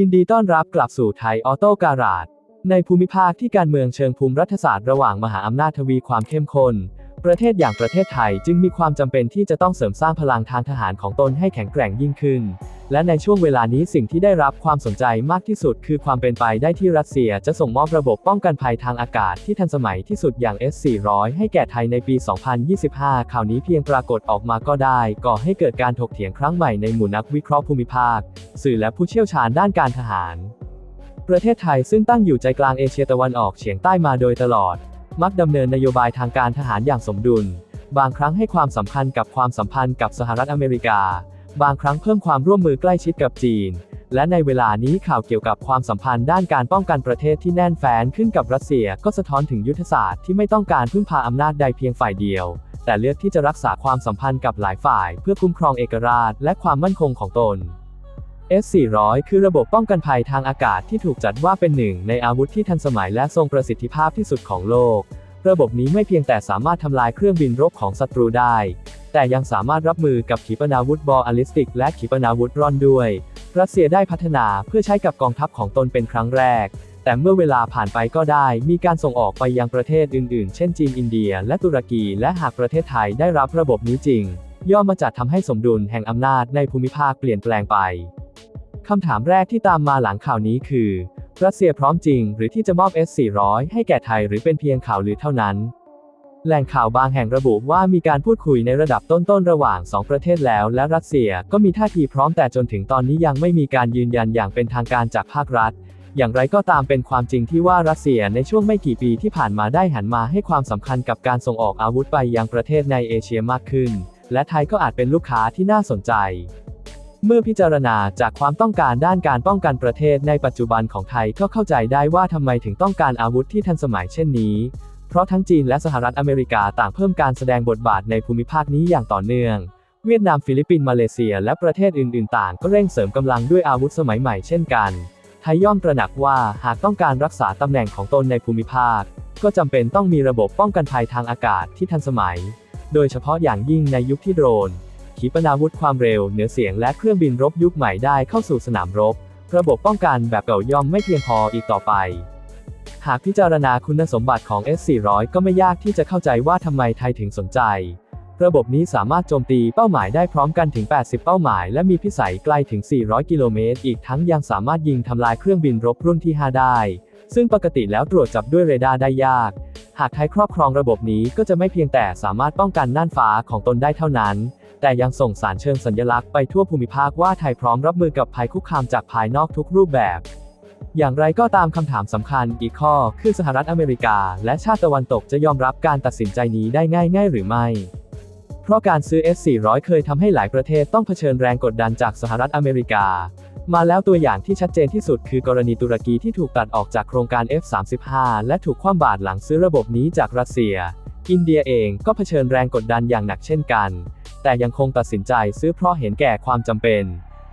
ยินดีต้อนรับกลับสู่ไทยออโต้การาดในภูมิภาคที่การเมืองเชิงภูมิรัฐศาสตร์ระหว่างมหาอำนาจทวีความเข้มข้น ประเทศอย่างประเทศไทยจึงมีความจำเป็นที่จะต้องเสริมสร้างพลังทางทหารของตนให้แข็งแกร่งยิ่งขึ้น และในช่วงเวลานี้สิ่งที่ได้รับความสนใจมากที่สุด คือความเป็นไปได้ที่รัสเซียจะส่งมอบระบบป้องกันภัยทางอากาศที่ทันสมัยที่สุดอย่าง S-400 ให้แก่ไทยในปี 2025 ข่าวนี้เพียงปรากฏออกมาก็ได้ ก่อให้เกิดการถกเถียงครั้งใหม่ในหมู่นักวิเคราะห์ภูมิภาค สื่อและผู้เชี่ยวชาญด้านการทหาร ประเทศไทยซึ่งตั้งอยู่ใจกลางเอเชียตะวันออกเฉียงใต้มาโดยตลอด มักดำเนินนโยบายทางการทหารอย่างสมดุล บางครั้งให้ความสำคัญกับความสัมพันธ์กับสหรัฐอเมริกา บางครั้งเพิ่มความร่วมมือใกล้ชิดกับจีน และในเวลานี้ข่าวเกี่ยวกับความสัมพันธ์ด้านการป้องกันประเทศที่แน่นแฟ้นขึ้นกับรัสเซียก็สะท้อนถึงยุทธศาสตร์ที่ไม่ต้องการพึ่งพาอำนาจใดเพียงฝ่ายเดียว แต่เลือกที่จะรักษาความสัมพันธ์กับหลายฝ่าย เพื่อคุ้มครองเอกราชและความมั่นคงของตน S-400 คือระบบป้องกันภัยทางอากาศที่ถูกจัดว่าเป็นหนึ่งในอาวุธที่ทันสมัยและทรงประสิทธิภาพที่สุดของโลก ระบบนี้ไม่เพียงแต่สามารถทำลายเครื่องบินรบของศัตรูได้ แต่ยังสามารถรับมือกับขีปนาวุธบอลลิสติก และขีปนาวุธร่อนด้วย รัสเซียได้พัฒนาเพื่อใช้กับกองทัพของตนเป็นครั้งแรก แต่เมื่อเวลาผ่านไปก็ได้มีการส่งออกไปยังประเทศอื่นๆ เช่นจีนอินเดีย และตุรกี และหากประเทศไทยได้รับระบบนี้จริง ย่อมมาจัดทำให้สมดุลแห่งอำนาจในภูมิภาคเปลี่ยนแปลงไปคำถามแรกที่ตามมาหลังข่าวนี้คือ รัสเซียพร้อมจริง หรือที่จะมอบ S-400 ให้แก่ไทยหรือเป็นเพียงข่าวลือเท่านั้น แหล่งข่าวบางแห่งระบุว่ามีการพูดคุยในระดับต้นๆระหว่าง 2 ประเทศแล้วและรัสเซียก็มีท่าทีพร้อมแต่จนถึงตอนนี้ยังไม่มีการยืนยันอย่างเป็นทางการจากภาครัฐ อย่างไรก็ตามเป็นความจริงที่ว่ารัสเซียในช่วงไม่กี่ปีที่ผ่านมาได้หันมาให้ความสำคัญกับการส่งออกอาวุธไปยังประเทศในเอเชียมากขึ้น และไทยก็อาจเป็นลูกค้าที่น่าสนใจเมื่อพิจารณาจากความต้องการด้านการป้องกันประเทศในปัจจุบันของไทยก็เข้าใจได้ว่าทำไมถึงต้องการอาวุธที่ทันสมัยเช่นนี้ เพราะทั้งจีนและสหรัฐอเมริกาต่างเพิ่มการแสดงบทบาทในภูมิภาคนี้อย่างต่อเนื่อง เวียดนามฟิลิปปินส์มาเลเซีย และประเทศอื่นๆ ต่างก็เร่งเสริมกำลังด้วยอาวุธสมัยใหม่เช่นกันไทยย่อมตระหนักว่าหากต้องการรักษาตำแหน่งของตนในภูมิภาค ก็จำเป็นต้องมีระบบป้องกันภัยทางอากาศที่ทันสมัย โดยเฉพาะอย่างยิ่งในยุคที่โดรน ขีปนาวุธความเร็วเหนือเสียงและเครื่องบินรบยุคใหม่ได้เข้าสู่สนามรบ ระบบป้องกันแบบเก่าย่อมไม่เพียงพออีกต่อไป หากพิจารณาคุณสมบัติของ S400 ก็ไม่ยากที่จะเข้าใจว่าทำไมไทยถึงสนใจ ระบบนี้สามารถโจมตีเป้าหมายได้พร้อมกันถึง 80 เป้าหมาย และมีพิสัยไกลถึง 400 กิโลเมตร อีกทั้งยังสามารถยิงทำลายเครื่องบินรบรุ่นที่ 5 ได้ ซึ่งปกติแล้วตรวจจับด้วยเรดาร์ได้ยาก หากไทยครอบครองระบบนี้ก็จะไม่เพียงแต่สามารถป้องกันน่านฟ้าของตนได้เท่านั้นแต่ยังส่งสารเชิงสัญลักษณ์ไปทั่วภูมิภาคว่าไทยพร้อมรับมือกับภัยคุกคามจากภายนอกทุกรูปแบบ อย่างไรก็ตามคำถามสำคัญอีกข้อคือสหรัฐอเมริกา และชาติตะวันตกจะยอมรับการตัดสินใจนี้ได้ง่ายๆหรือไม่ เพราะการซื้อ S400 เคยทำให้หลายประเทศต้องเผชิญแรงกดดันจากสหรัฐอเมริกา มาแล้วตัวอย่างที่ชัดเจนที่สุดคือกรณีตุรกีที่ถูกตัดออกจากโครงการ F35 และถูกคว่ำบาตรหลังซื้อระบบนี้จากรัสเซีย อินเดียเองก็เผชิญแรงกดดันอย่างหนักเช่นกัน แต่ยังคงตัดสินใจซื้อเพราะเห็นแก่ความจำเป็น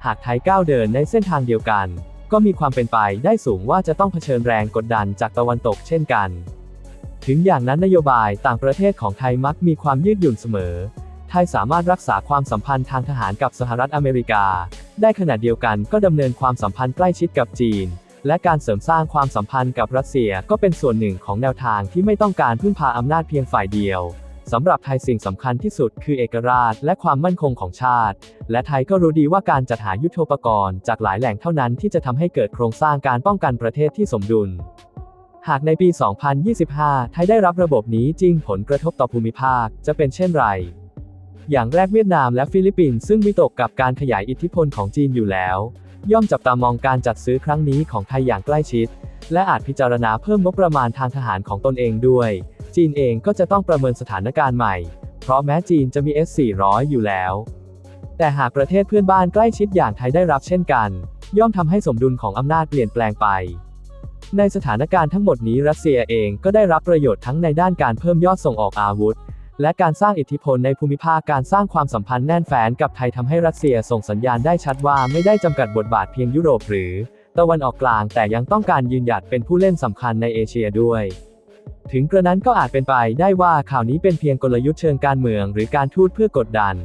หากไทยก้าวเดินในเส้นทางเดียวกัน ก็มีความเป็นไปได้สูงว่าจะต้องเผชิญแรงกดดันจากตะวันตกเช่นกัน ถึงอย่างนั้นนโยบายต่างประเทศของไทยมักมีความยืดหยุ่นเสมอ ไทยสามารถรักษาความสัมพันธ์ทางทหารกับสหรัฐอเมริกา ได้ขณะเดียวกันก็ดำเนินความสัมพันธ์ใกล้ชิดกับจีน และการเสริมสร้างความสัมพันธ์กับรัสเซียก็เป็นส่วนหนึ่งของแนวทางที่ไม่ต้องการพึ่งพาอำนาจเพียงฝ่ายเดียว สำหรับไทยสิ่งสำคัญที่สุดคือเอกราชและความมั่นคงของชาติ และไทยก็รู้ดีว่าการจัดหายุทโธปกรณ์จากหลายแหล่งเท่านั้นที่จะทำให้เกิดโครงสร้างการป้องกันประเทศที่สมดุล หากในปี 2025 ไทยได้รับระบบนี้จริงผลกระทบต่อภูมิภาคจะเป็นเช่นไร อย่างแรกเวียดนามและฟิลิปปินส์ซึ่งวิตกกับการขยายอิทธิพลของจีนอยู่แล้ว ย่อมจับตามองการจัดซื้อครั้งนี้ของไทยอย่างใกล้ชิด และอาจพิจารณาเพิ่มงบประมาณทางทหารของตนเองด้วย จีนเองก็จะต้องประเมินสถานการณ์ใหม่ เพราะแม้จีนจะมี S400 อยู่แล้ว แต่หากประเทศเพื่อนบ้านใกล้ชิดอย่างไทยได้รับเช่นกัน ย่อมทำให้สมดุลของอำนาจเปลี่ยนแปลงไป ในสถานการณ์ทั้งหมดนี้รัสเซียเองก็ได้รับประโยชน์ทั้งในด้านการเพิ่มยอดส่งออกอาวุธ และการสร้างอิทธิพลในภูมิภาคการสร้างความสัมพันธ์แน่นแฟ้นกับไทยทำให้รัสเซียส่งสัญญาณได้ชัดว่าไม่ได้จำกัดบทบาทเพียงยุโรปหรือ ตะวันออกกลางแต่ยังต้องการยืนหยัดเป็นผู้เล่นสำคัญในเอเชียด้วย ถึงกระนั้นก็อาจเป็นไปได้ว่าข่าวนี้เป็นเพียงกลยุทธ์เชิงการเมือง หรือการทูตเพื่อกดดัน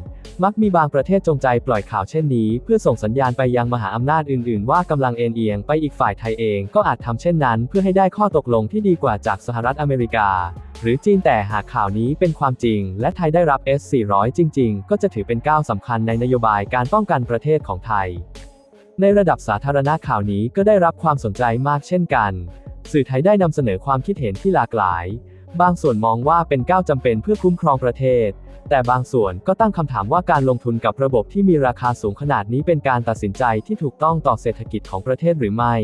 มักมีบางประเทศจงใจปล่อยข่าวเช่นนี้ เพื่อส่งสัญญาณไปยังมหาอำนาจอื่น ๆ ว่ากำลังเอ็นเอียงไปอีกฝ่ายไทยเองก็อาจทำเช่นนั้น เพื่อให้ได้ข้อตกลงที่ดีกว่าจากสหรัฐอเมริกา หรือจีนแต่หากข่าวนี้เป็นความจริง และไทยได้รับ S400 จริง ๆ ก็จะถือเป็นก้าวสำคัญในนโยบายการป้องกันประเทศของไทย ในระดับสาธารณะข่าวนี้ก็ได้รับความสนใจมากเช่นกัน สื่อไทยได้นำเสนอความคิดเห็นที่หลากหลาย บางส่วนมองว่าเป็นก้าวจำเป็นเพื่อคุ้มครองประเทศ แต่บางส่วนก็ตั้งคำถามว่าการลงทุนกับระบบที่มีราคาสูงขนาดนี้เป็นการตัดสินใจที่ถูกต้องต่อเศรษฐกิจของประเทศหรือไม่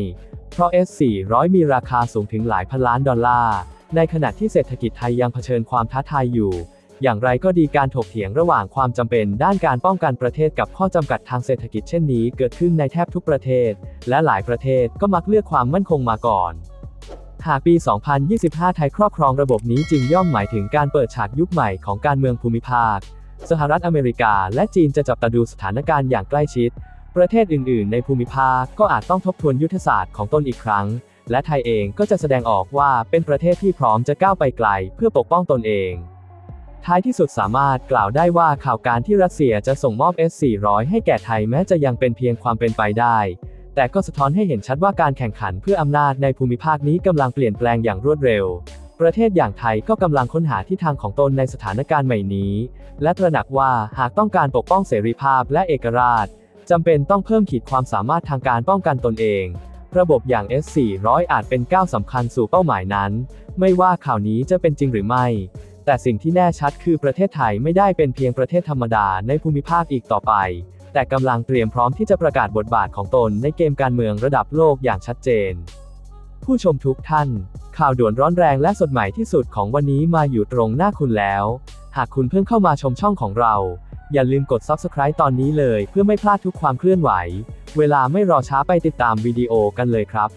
เพราะ S400 มีราคาสูงถึงหลายพันล้านดอลลาร์ ในขณะที่เศรษฐกิจไทยยังเผชิญความท้าทายอยู่อย่างไรก็ดีการถกเถียงระหว่างความจำเป็นด้านการป้องกันประเทศกับข้อจำกัดทางเศรษฐกิจเช่นนี้เกิดขึ้นในแทบทุกประเทศ และหลายประเทศก็มักเลือกความมั่นคงมาก่อน หากปี 2025 ไทยครอบครองระบบนี้จึงย่อมหมายถึงการเปิดฉากยุคใหม่ของการเมืองภูมิภาค สหรัฐอเมริกาและจีนจะจับตาดูสถานการณ์อย่างใกล้ชิด ประเทศอื่น ๆ ในภูมิภาคก็อาจต้องทบทวนยุทธศาสตร์ของตนอีกครั้ง และไทยเองก็จะแสดงออกว่าเป็นประเทศที่พร้อมจะก้าวไปไกล เพื่อปกป้องตนเอง ท้ายที่สุดสามารถกล่าวได้ว่าข่าวการที่รัสเซียจะส่งมอบ S400 ให้แก่ไทยแม้จะยังเป็นเพียงความเป็นไปได้ แต่ก็สะท้อนให้เห็นชัดว่าการแข่งขันเพื่ออำนาจในภูมิภาคนี้กำลังเปลี่ยนแปลงอย่างรวดเร็ว ประเทศอย่างไทยก็กำลังค้นหาทิศทางของตนในสถานการณ์ใหม่นี้ และตระหนักว่าหากต้องการปกป้องเสรีภาพและเอกราชจำเป็นต้องเพิ่มขีดความสามารถทางการป้องกันตนเอง ระบบอย่าง S400 อาจเป็นก้าวสำคัญสู่เป้าหมายนั้น ไม่ว่าข่าวนี้จะเป็นจริงหรือไม่ แต่สิ่งที่แน่ชัดคือประเทศไทยไม่ได้เป็นเพียงประเทศธรรมดาในภูมิภาคอีกต่อไป แต่กำลังเตรียมพร้อมที่จะประกาศบทบาทของตนในเกมการเมืองระดับโลกอย่างชัดเจน ผู้ชมทุกท่าน ข่าวด่วนร้อนแรงและสดใหม่ที่สุดของวันนี้มาอยู่ตรงหน้าคุณแล้ว หากคุณเพิ่งเข้ามาชมช่องของเรา อย่าลืมกด Subscribe ตอนนี้เลย เพื่อไม่พลาดทุกความเคลื่อนไหว เวลาไม่รอช้าไปติดตามวิดีโอกันเลยครับ